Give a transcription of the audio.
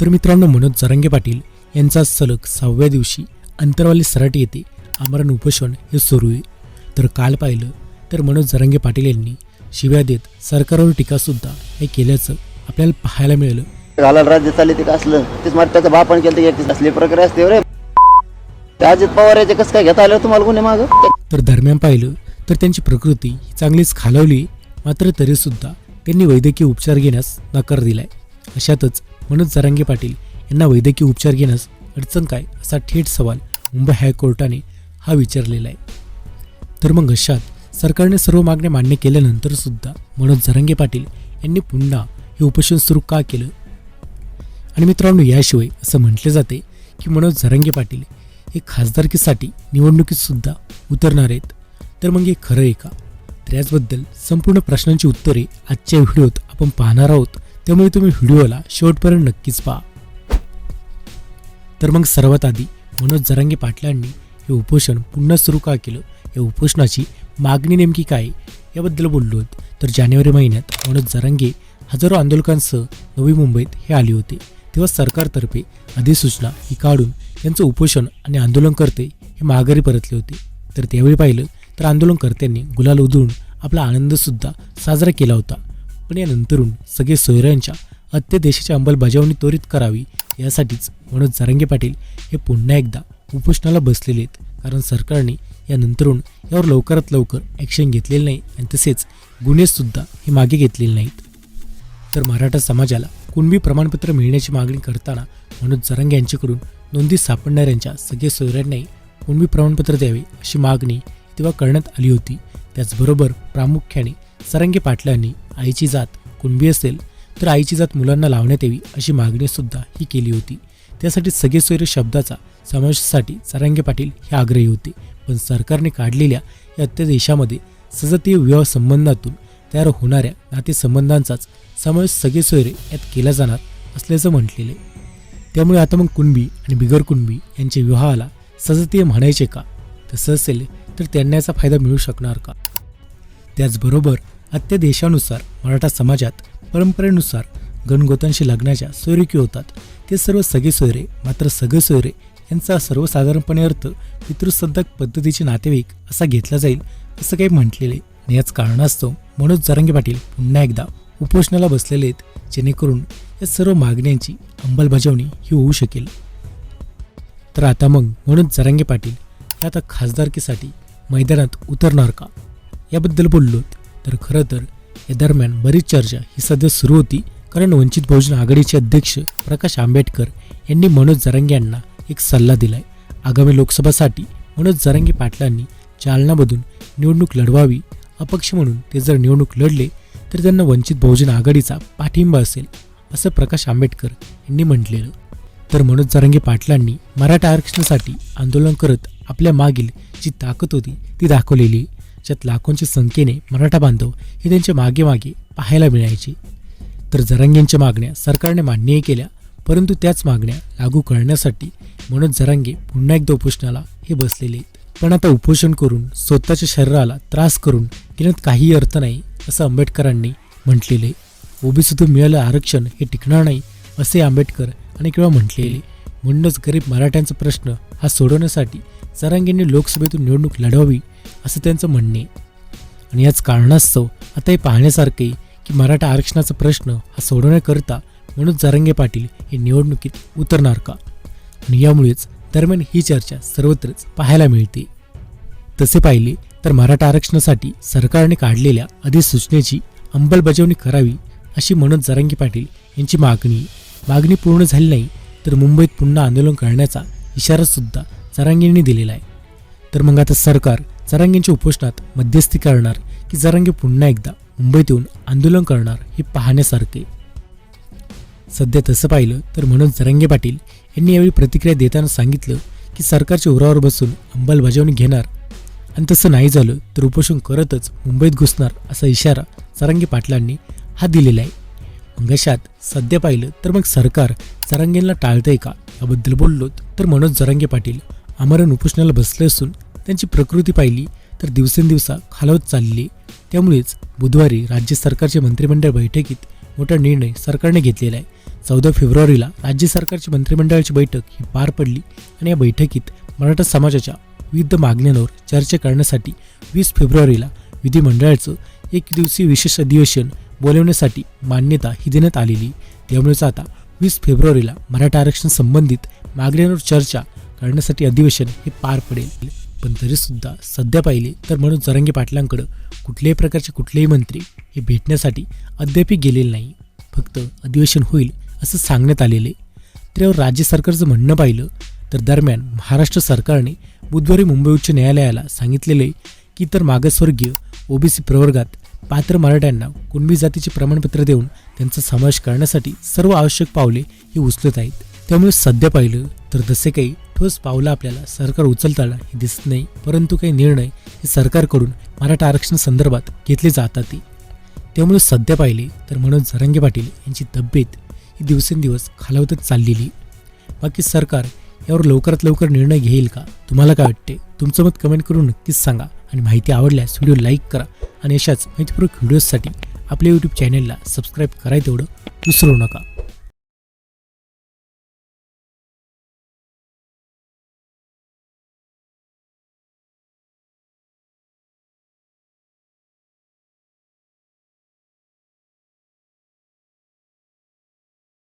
तर मित्रांनो मनोज जरांगे पाटील यांचा सलग सहाव्या दिवशी अंतरवाली सराटी येथे आमरण उपोषण हे सुरू आहे. तर काल पाहिलं तर मनोज जरांगे पाटील यांनी शिव्या देत सरकारवर टीकासुद्धा हे केल्याचं आपल्याला पाहायला मिळालं. घालायला राज्य चालले ते का असलं? तेच मात्र त्याचा बापाने केलं ते एक असली प्रक्रिया असते रे. त्या अजित पवार याचे कसं काय घेता आलं तुम्हाला कोणी माग? तर दरम्यान पाहिलं तर त्यांची प्रकृती ही चांगलीच खालावली मात्र तरीसुद्धा त्यांनी वैद्यकीय उपचार घेण्यास नकार दिलाय. अशातच मनोज जरांगे पाटील यांना वैद्यकीय उपचार घेण्यास अडचण काय असा थेट सवाल मुंबई हायकोर्टाने हा विचारलेला आहे. तर मग अशात सरकारने सर्व मागण्या मान्य केल्यानंतर सुद्धा मनोज जरांगे पाटील यांनी पुन्हा हे उपोषण सुरू का केलं? आणि मित्रांनो याशिवाय असं म्हटले जाते की मनोज जरांगे पाटील हे खासदारकीसाठी निवडणुकीत सुद्धा उतरणार आहेत. तर मग हे खरं आहे का? तर याचबद्दल संपूर्ण प्रश्नांची उत्तरे आजच्या व्हिडिओत आपण पाहणार आहोत. त्यामुळे तुम्ही व्हिडिओला शेवटपर्यंत नक्कीच पहा. तर मग सर्वात आधी मनोज जरांगे पाटलांनी हे उपोषण पुन्हा सुरू का केलं? या उपोषणाची मागणी नेमकी काय याबद्दल बोललो आहोत. तर जानेवारी महिन्यात मनोज जरांगे हजारो आंदोलकांसह नवी मुंबईत हे आले होते. तेव्हा सरकारतर्फे अधिसूचना ही काढून त्यांचं उपोषण आणि आंदोलनकर्ते हे माघारी परतले होते. तर त्यावेळी पाहिलं तर आंदोलनकर्त्यांनी गुलाल उधळून आपला आनंदसुद्धा साजरा केला होता. पण यानंतरून सगळे सोयऱ्यांच्या अत्यदेशाची अंमलबजावणी त्वरित करावी यासाठीच मनोज जारंगे पाटील हे पुन्हा एकदा उपोषणाला बसलेले आहेत. कारण सरकारने यानंतरून यावर लवकरात लवकर ॲक्शन घेतलेलं नाही आणि तसेच गुन्हेसुद्धा हे मागे घेतलेले नाहीत. तर मराठा समाजाला कुणबी प्रमाणपत्र मिळण्याची मागणी करताना मनोज जरांगे यांच्याकडून नोंदी सापडणाऱ्यांच्या सगळ्या सोयऱ्यांनाही कुणबी प्रमाणपत्र द्यावे अशी मागणी तेव्हा करण्यात आली होती. त्याचबरोबर प्रामुख्याने सरंगे पाटलांनी आईची जात कुणबी असेल तर आईची जात मुलांना लावण्यात यावी अशी मागणी सुद्धा ही केली होती. त्यासाठी सगळे सोयरे शब्दाचा समावेशासाठी सरंगे पाटील हे आग्रही होते. पण सरकारने काढलेल्या या अत्यादेशामध्ये सजतीय विवाह संबंधातून तयार होणाऱ्या नातेसंबंधांचाच समावेश सगळे सोयरे यात केला जाणार असल्याचं म्हटलेलं आहे. त्यामुळे आता मग कुणबी आणि बिगर कुणबी यांच्या विवाहाला सजतीय म्हणायचे का? तसं असेल तर त्यांना याचा फायदा मिळू शकणार का? त्याचबरोबर अत्यादेशानुसार मराठा समाजात परंपरेनुसार गणगोतांशी लग्नाच्या सोयरिकी होतात. ते सर्व सगळे सोयरे मात्र सगळे सोयरे यांचा सर्वसाधारणपणे अर्थ पितृसंतक पद्धतीचे नातेवाईक असा घेतला जाईल असं काही म्हटलेले आणि याच कारणास्तव मनोज जरांगे पाटील पुन्हा एकदा उपोषणाला बसलेले आहेत जेणेकरून या सर्व मागण्यांची अंमलबजावणी ही होऊ शकेल. तर आता मग मनोज जरांगे पाटील हे आता खासदारकीसाठी मैदानात उतरणार का? याबद्दल बोललो तर खरं तर या दरम्यान बरीच चर्चा ही सध्या सुरू होती. कारण वंचित बहुजन आघाडीचे अध्यक्ष प्रकाश आंबेडकर यांनी मनोज जरांगे यांना एक सल्ला दिलाय. आगामी लोकसभासाठी मनोज जरांगे पाटलांनी जालनामधून निवडणूक लढवावी अपक्ष म्हणून ते जर निवडणूक लढले तर त्यांना वंचित बहुजन आघाडीचा पाठिंबा असेल असं प्रकाश आंबेडकर यांनी म्हटलेलं. तर मनोज जरांगे पाटलांनी मराठा आरक्षणासाठी आंदोलन करत आपल्या मागील जी ताकद होती ती दाखवलेली ज्यात लाखोंच्या संख्येने मराठा बांधव हे त्यांच्या मागे मागे पाहायला मिळायचे. तर जरांगेंच्या मागण्या सरकारने मान्यही केल्या परंतु त्याच मागण्या लागू करण्यासाठी मनोज जरांगे पुन्हा एकदा उपोषणाला हे बसलेले आहेत. पण आता उपोषण करून स्वतःच्या शरीराला त्रास करून घेण्यात काही अर्थ नाही असं आंबेडकरांनी म्हटलेले ओबीसीतून मिळालं आरक्षण हे टिकणार नाही असे आंबेडकर आणि किंवा म्हटलेले म्हणूनच गरीब मराठ्यांचा प्रश्न हा सोडवण्यासाठी जरांगेंनी लोकसभेतून निवडणूक लढवावी असं त्यांचं म्हणणे. आणि याच कारणास्तव आता हे पाहण्यासारखे की मराठा आरक्षणाचा प्रश्न हा सोडवण्याकरता मनोज जरांगे पाटील हे निवडणुकीत उतरणार का? आणि यामुळेच दरम्यान ही चर्चा सर्वत्रच पाहायला मिळते. तसे पाहिले तर मराठा आरक्षणासाठी सरकारने काढलेल्या अधिसूचनेची अंमलबजावणी करावी अशी मनोज जरांगे पाटील यांची मागणी. मागणी पूर्ण झाली नाही तर मुंबईत पुन्हा आंदोलन करण्याचा इशारासुद्धा सुद्धा दिलेला आहे. तर मग आता सरकार जरांगेंच्या उपोषणात मध्यस्थी करणार की जरांगे पुन्हा एकदा मुंबईत येऊन आंदोलन करणार हे पाहण्यासारखे. सध्या तसं पाहिलं तर मनोज जरांगे पाटील यांनी यावेळी प्रतिक्रिया देताना सांगितलं की सरकारच्या उरावर बसून अंमलबजावणी घेणार. आणि तसं नाही झालं तर उपोषण करतच मुंबईत घुसणार असा इशारा जरांगे पाटलांनी हा दिलेला आहे. मग अशात सध्या पाहिलं तर मग सरकार जरांगेंना टाळतंय का? याबद्दल बोललो तर मनोज जरांगे पाटील आमरण उपोषणाला बसले असून त्यांची प्रकृती पाहिली तर दिवसेंदिवसा खालावत चालली. त्यामुळेच बुधवारी राज्य सरकारच्या मंत्रिमंडळ बैठकीत मोठा निर्णय सरकारने घेतलेला आहे. चौदा फेब्रुवारीला राज्य सरकारची मंत्रिमंडळाची बैठक ही पार पडली आणि या बैठकीत मराठा समाजाच्या विविध मागण्यांवर चर्चा करण्यासाठी वीस फेब्रुवारीला विधिमंडळाचं एक दिवसीय विशेष अधिवेशन बोलवण्यासाठी मान्यता ही देण्यात आलेली. त्यामुळेच आता वीस फेब्रुवारीला मराठा आरक्षण संबंधित मागण्यांवर चर्चा करण्यासाठी अधिवेशन हे पार पडेल. पण तरीसुद्धा सध्या पाहिले तर म्हणून जरांगे पाटलांकडं कुठल्याही प्रकारचे कुठलेही मंत्री हे भेटण्यासाठी अद्याप गेलेले नाही. फक्त अधिवेशन होईल असं सांगण्यात आलेले. आहे त्यावर राज्य सरकारचं म्हणणं पाहिलं तर दरम्यान महाराष्ट्र सरकारने बुधवारी मुंबई उच्च न्यायालयाला सांगितलेले की तर मागासवर्गीय ओबीसी प्रवर्गात पात्र मराठ्यांना कुणबी जातीचे प्रमाणपत्र देऊन त्यांचा समावेश करण्यासाठी सर्व आवश्यक पावले हे उचलत आहेत. त्यामुळे सध्या पाहिलं तर जसे काही ठोस पावलं आपल्याला सरकार उचलताना हे दिसत नाही परंतु काही निर्णय हे सरकारकडून मराठा आरक्षण संदर्भात घेतले जातात. त्यामुळे सध्या पाहिले तर मनोज झरंगे पाटील यांची तब्येत ही दिवसेंदिवस खालावतच चाललेली. बाकी सरकार यावर लवकरात लवकर निर्णय घेईल का? तुम्हाला काय वाटते? तुमचं मत कमेंट करून नक्कीच सांगा आणि माहिती आवडल्यास व्हिडिओ लाईक करा आणि अशाच माहितीपूर्वक व्हिडिओजसाठी आपल्या यूट्यूब चॅनेलला सबस्क्राईब कराय तेवढं विसरू नका.